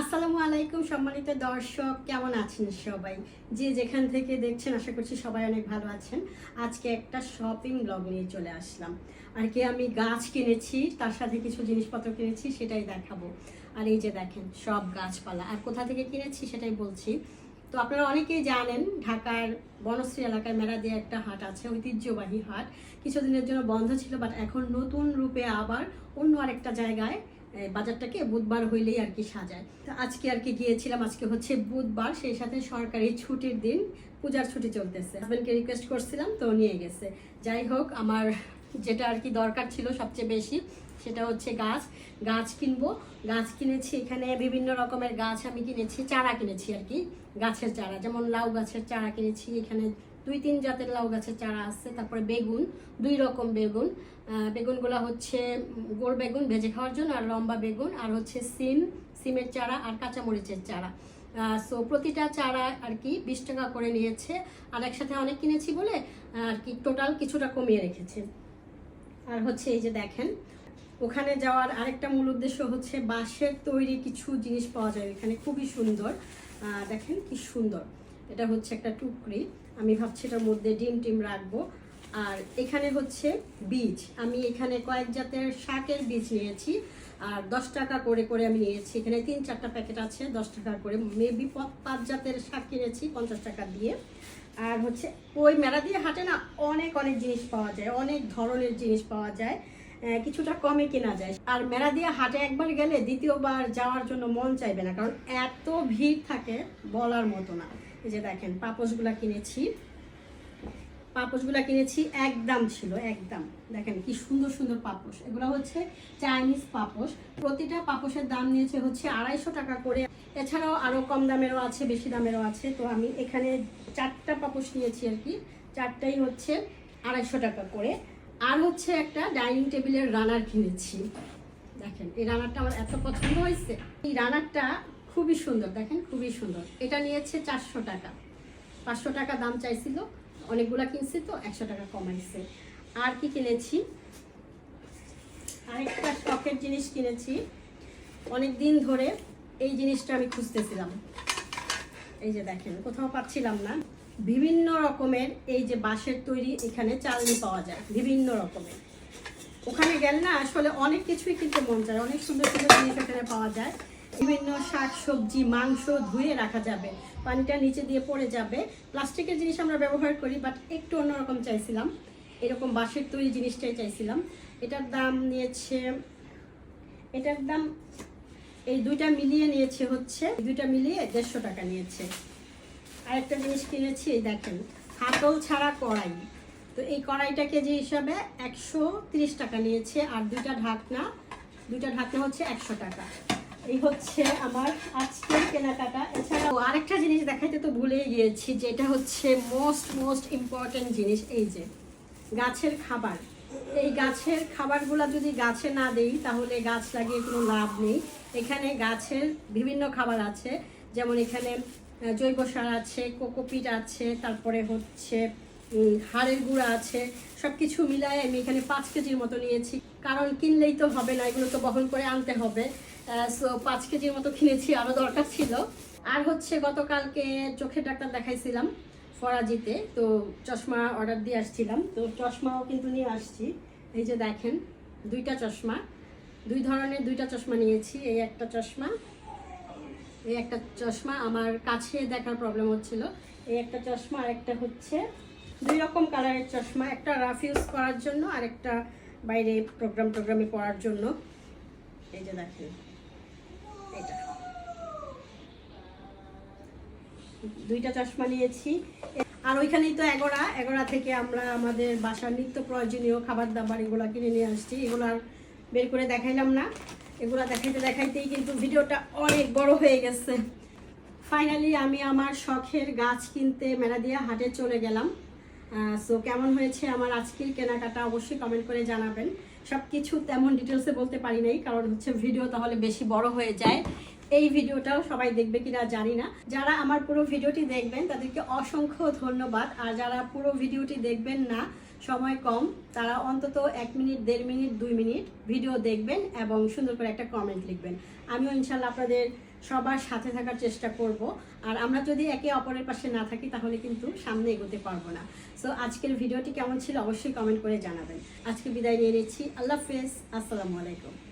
আসসালামু আলাইকুম সম্মানিত দর্শক, কেমন আছেন সবাই? যে যেখান থেকে দেখছেন, আশা করছি সবাই অনেক ভালো আছেন। আজকে একটা শপিং ব্লগ নিয়ে চলে আসলাম। আর কি আমি গাছ কিনেছি, তার সাথে কিছু জিনিসপত্র কিনেছি, সেটাই দেখাবো। আর এই যে দেখেন, সব গাছপালা। আর কোথা থেকে কিনেছি সেটাই বলছি। তো আপনারা অনেকেই জানেন, ঢাকার বনশ্রী এলাকায় মেলা দিয়ে একটা হাট আছে, ঐতিহ্যবাহী হাট। কিছুদিনের জন্য বন্ধ ছিল বাট এখন নতুন রূপে আবার অন্য আরেকটা জায়গায় বাজারটাকে বুধবার হইলেই আর কি সাজায়। তো আজকে আর কি গিয়েছিলাম, আজকে হচ্ছে বুধবার, সেই সাথে সরকারি ছুটির দিন, পূজার ছুটি চলতেছে। হাজব্যান্ডকে রিকোয়েস্ট করছিলাম, তো নিয়ে গেছে। যাই হোক, আমার যেটা আর কি দরকার ছিল সবচেয়ে বেশি, সেটা হচ্ছে গাছ। গাছ কিনবো। গাছ কিনেছি এখানে বিভিন্ন রকমের গাছ আমি কিনেছি, চারা কিনেছি আর কি। গাছের চারা, যেমন লাউ গাছের চারা কিনেছি, এখানে দুই তিন জাতের লাউ গাছের চারা আছে, তারপরে বেগুন, দুই রকম বেগুন। বেগুনগুলো হচ্ছে গোল বেগুন ভেজে খাওয়ার জন্য, আর লম্বা বেগুন, আর হচ্ছে সিম, সিমের চারা আর কাঁচামরিচের চারা। সো প্রতিটা চারা আর কি বিশ টাকা করে নিয়েছে, আর একসাথে অনেক কিনেছি বলে আর কি টোটাল কিছুটা কমিয়ে রেখেছে। আর হচ্ছে এই যে দেখেন, ওখানে যাওয়ার আরেকটা মূল উদ্দেশ্য হচ্ছে বাঁশের তৈরি কিছু জিনিস পাওয়া যায়, এখানে খুবই সুন্দর। দেখেন কি সুন্দর। এটা হচ্ছে একটা টুকরি। আমি ভাবছি এটার মধ্যে ডিম টিম রাখব। আর এখানে হচ্ছে বীজ। আমি এখানে কয়েক জাতের শাকের বীজ নিয়েছি। আর দশ টাকা করে করে আমি নিয়েছি। এখানে তিন চারটা প্যাকেট আছে, দশ টাকা করে। মেবি পাঁচ জাতের শাক কিনেছি, পঞ্চাশ টাকা দিয়ে। আর হচ্ছে ওই মেলা দিয়ে হাটে না অনেক অনেক জিনিস পাওয়া যায়। অনেক ধরনের জিনিস পাওয়া যায়। কিছুটা কমে কেনা যায়। আর মেলা দিয়ে হাটে একবার গেলে দ্বিতীয়বার যাওয়ার জন্য মন চাইবে না। কারণ এত ভিড় থাকে বলার মতো না। এই যে দেখেন, পাপোশগুলা কিনেছি। পাপোশগুলা কিনেছি, একদম ছিল, একদম। দেখেন কি সুন্দর সুন্দর পাপোশ। এগুলো হচ্ছে চাইনিজ পাপোশ। প্রতিটা পাপোশের দাম নিয়েছে হচ্ছে আড়াইশো টাকা করে। এছাড়াও আরও কম দামেরও আছে, বেশি দামেরও আছে। তো আমি এখানে চারটা পাপোশ নিয়েছি আর কি। চারটাই হচ্ছে আড়াইশো টাকা করে। আর হচ্ছে একটা ডাইনিং টেবিলের রানার কিনেছি। দেখেন, এই রানারটা আমার এত পছন্দ হয়েছে। এই রানারটা খুবই সুন্দর, দেখেন খুবই সুন্দর। এটা নিয়েছে চারশো টাকা। পাঁচশো টাকা দাম চাইছিল, অনেকগুলা কিনছি তো, একশো টাকা কমাইছে। আর কি কিনেছি? আরেকটা শখের জিনিস কিনেছি। অনেক দিন ধরে এই জিনিসটা আমি খুঁজতেছিলাম। এই যে দেখেন, কোথাও পাচ্ছিলাম না। বিভিন্ন রকমের এই যে বাঁশের তৈরি এখানে চালনি পাওয়া যায়, বিভিন্ন রকমের। ওখানে গেলে না আসলে অনেক কিছুই কিনতে মন চায়, অনেক সুন্দর সুন্দর জিনিস এখানে পাওয়া যায়। বিভিন্ন শাক, সবজি, মাংস ধুয়ে রাখা যাবে। পানিটা নিচে দিয়ে পড়ে যাবে। প্লাস্টিকের জিনিস আমরা ব্যবহার করি বাট একটু অন্যরকম চাইছিলাম। এরকম বাঁশের তৈরি জিনিসটাই চাইছিলাম। এটার দাম নিয়েছে, এটার দাম, এই দুইটা মিলিয়ে নিয়েছে হচ্ছে দুইটা মিলিয়ে দেড়শো টাকা নিয়েছে। আরেকটা জিনিস কিনেছি, এই দেখেন, হাতল ছাড়া কড়াই। তো এই কড়াইটা কেজি হিসাবে একশো টাকা নিয়েছে, আর দুইটা ঢাকনা দুইটা ঢাকনা হচ্ছে একশো টাকা। এই হচ্ছে আমার আজকের কেনাকাটা। এছাড়াও আরেকটা জিনিস দেখাইতে তো ভুলেই গিয়েছি, যেটা হচ্ছে মোস্ট মোস্ট ইম্পর্টেন্ট জিনিস, এই যে গাছের খাবার। এই গাছের খাবারগুলো যদি গাছে না দেই, তাহলে গাছ লাগিয়ে কোনো লাভ নেই। এখানে গাছের বিভিন্ন খাবার আছে, যেমন এখানে জৈব সার আছে, কোকোপিট আছে, তারপরে হচ্ছে হাড়ের গুঁড়া আছে সব কিছু মিলায় আমি এখানে পাঁচ কেজির মতো নিয়েছি। কারণ কিনলেই তো হবে না, এগুলো তো বহন করে আনতে হবে। সো পাঁচ কেজির মতো কিনেছি আরও দরকার ছিল। আর হচ্ছে গতকালকে চোখের ডাক্তার দেখাইছিলাম ফরাজিতে, তো চশমা অর্ডার দিয়ে আসছিলাম। তো চশমাও কিন্তু নিয়ে আসছি। এই যে দেখেন, দুইটা চশমা। দুই ধরনের দুইটা চশমা নিয়েছি, এই একটা চশমা, এই একটা চশমা। আমার কাছে দেখার প্রবলেম হচ্ছিল। এই একটা চশমা আর একটা হচ্ছে দুই রকম কালারের চশমা, একটা রাফ ইউজ করার জন্য আর একটা বাইরে প্রোগ্রাম টোগ্রামে পড়ার জন্য। এই যে দেখেন। দুইটা চশমা নিয়েছি। আর ওইখানেই তো এগোড়া। এগোড়া থেকে আমরা আমাদের বাসার নিত্য প্রয়োজনীয় খাবার দাবার এগুলো কিনে নিয়ে আসছি। এগুলো আর বের করে দেখাইলাম না। এগুলো দেখাইতে দেখাইতেই কিন্তু ভিডিওটা অনেক বড় হয়ে গেছে। ফাইনালি আমি আমার শখের গাছ কিনতে মেলা দিয়া হাটে চলে গেলাম। সো কেমন হয়েছে আমার আজকের কেনাকাটা অবশ্যই কমেন্ট করে জানাবেন। সব কিছু তেমন ডিটেলসে বলতে পারি নাই, কারণ হচ্ছে ভিডিও তাহলে বেশি বড় হয়ে যায়। এই ভিডিওটাও সবাই দেখবে কিনা জানি না। যারা আমার পুরো ভিডিওটি দেখবেন, তাদেরকে অসংখ্য ধন্যবাদ। আর যারা পুরো ভিডিওটি দেখবেন না, সময় কম, তারা অন্তত এক মিনিট, দেড় মিনিট, দুই মিনিট ভিডিও দেখবেন এবং সুন্দর করে একটা কমেন্ট লিখবেন। আমিও ইনশাল্লাহ আপনাদের সবার সাথে থাকার চেষ্টা করব। আর আমরা যদি একে অপরের পাশে না থাকি, তাহলে কিন্তু সামনে এগোতে পারব না। সো আজকের ভিডিওটি কেমন ছিল অবশ্যই কমেন্ট করে জানাবেন। আজকে বিদায় নিয়ে নিচ্ছি। আল্লাহ হাফেজ। আসসালামু আলাইকুম।